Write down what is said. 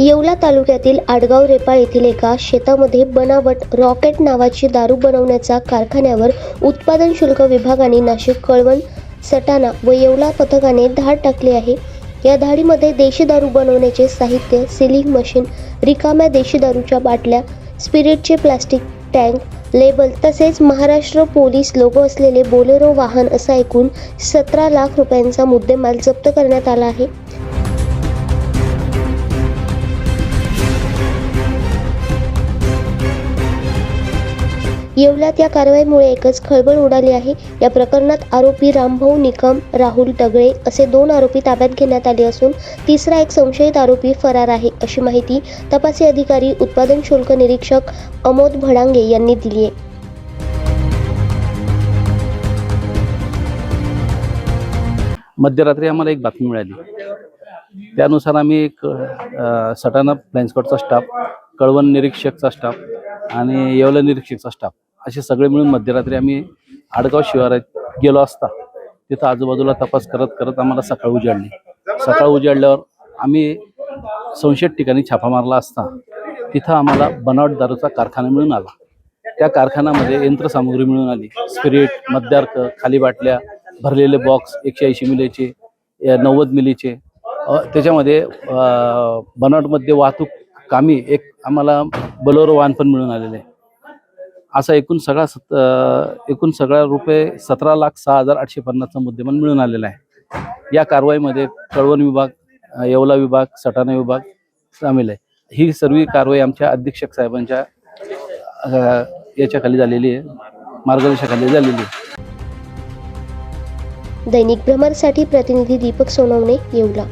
येवला तालुक्यातील आडगाव रेपाळ येथील एका शेतामध्ये बनावट रॉकेट नावाची दारू बनवण्याच्या कारखान्यावर उत्पादन शुल्क विभागाने नाशिक कळवण सटाणा व येवला पथकाने धाड टाकली आहे. या धाडीमध्ये देशी दारू बनवण्याचे साहित्य सिलिंग मशीन रिकाम्या देशी दारूच्या बाटल्या स्पिरिटचे प्लास्टिक टँक लेबल तसेच महाराष्ट्र पोलीस लोगो असलेले बोलेरो वाहन असा एकूण सतरा लाख रुपयांचा मुद्देमाल जप्त करण्यात आला आहे. येवल्यात या कारवाईमुळे एकच खळबळ उडाली आहे. या प्रकरणात आरोपी रामभाऊ निकम राहुल दगळे असे दोन आरोपी ताब्यात घेण्यात आले असून तिसरा एक संशयित आरोपी फरार आहे अशी माहिती तपासी अधिकारी उत्पादन शुल्क निरीक्षक अमोद भडांगे यांनी दिली आहे. मध्यरात्री आम्हाला एक बातमी मिळाली. त्यानुसार आम्ही एक सटाना सटाणा स्टाफ कळवण निरीक्षकचा स्टाफ आणि येवला निरीक्षकचा स्टाफ असे सगळे मिळून मध्यरात्री आम्ही आडगाव शिवारात गेलो असता तिथं आजूबाजूला तपास करत करत आम्हाला सकाळ उजाडली. सकाळ उजाडल्यावर आम्ही संशयित ठिकाणी छापा मारला असता तिथं आम्हाला बनावट दारूचा कारखाना मिळून आला. त्या कारखान्यामध्ये यंत्रसामुग्री मिळून आली. स्पिरिट मद्यार्क खाली बाटल्या भरलेले बॉक्स एकशे ऐंशी मिलीचे नव्वद मिलीचे. त्याच्यामध्ये बनावटमध्ये वाहतूक कामी एक आम्हाला बलोरो वाहन पण मिळून आलेले आहे. असा एकूण सगळा सत एकूण सगळा रुपये सतरा लाख सहा हजार आठशे पन्नासचा मुद्देमाल मिळून आलेला आहे. या कारवाईमध्ये कळवण विभाग येवला विभाग सटाणा विभाग सामील आहे. ही सर्व कारवाई आमच्या अधीक्षक साहेबांच्या याच्याखाली झालेली आहे. मार्गदर्शनाखाली झालेली आहे. दैनिक भ्रमरसाठी प्रतिनिधी दीपक सोनवणे येवला.